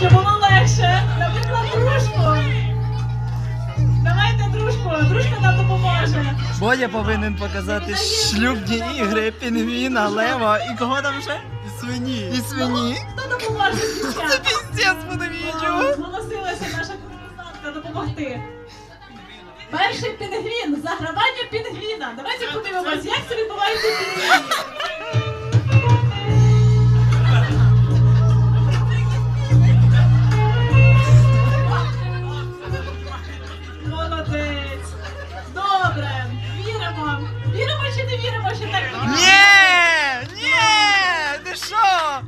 щоб було легше. Наприклад, дружку. Давайте дружку, дружка нам допоможе. Бодя повинен показати шлюбні ігри, пінгвіна, лева і кого там ще? І свині. І свині. Хто допоможе дівчатам? Піздець буде відео. Зголосилася наша конкурсантка допомогти. Перший пінгвін, загравання пінгвіна. Давайте подивимось, як це відбувається в пінгвіні. Що так? Ні! Ні! Ти що?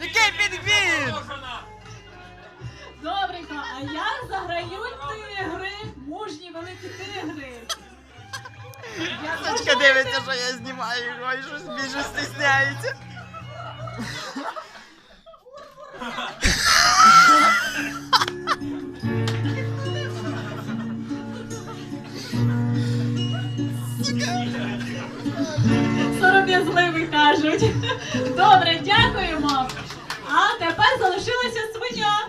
Який пінгвін? Добренько, а як заграють тигри? Мужні великі тигри. Я хочу дивиться, що я знімаю його і щось більше стисняється. Сором'язливий кажуть. Добре, дякуємо. А тепер залишилася свиня.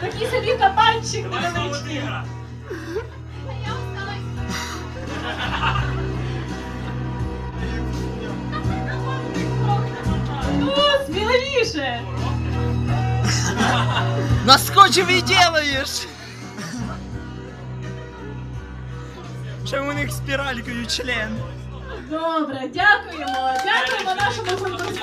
Такий собі кабанчик невеличкий. О, сміливіше. Наскочив і делаєш. Ще у них спіралькою член. Добре, дякуємо. Дякуємо нашому конкурсанту.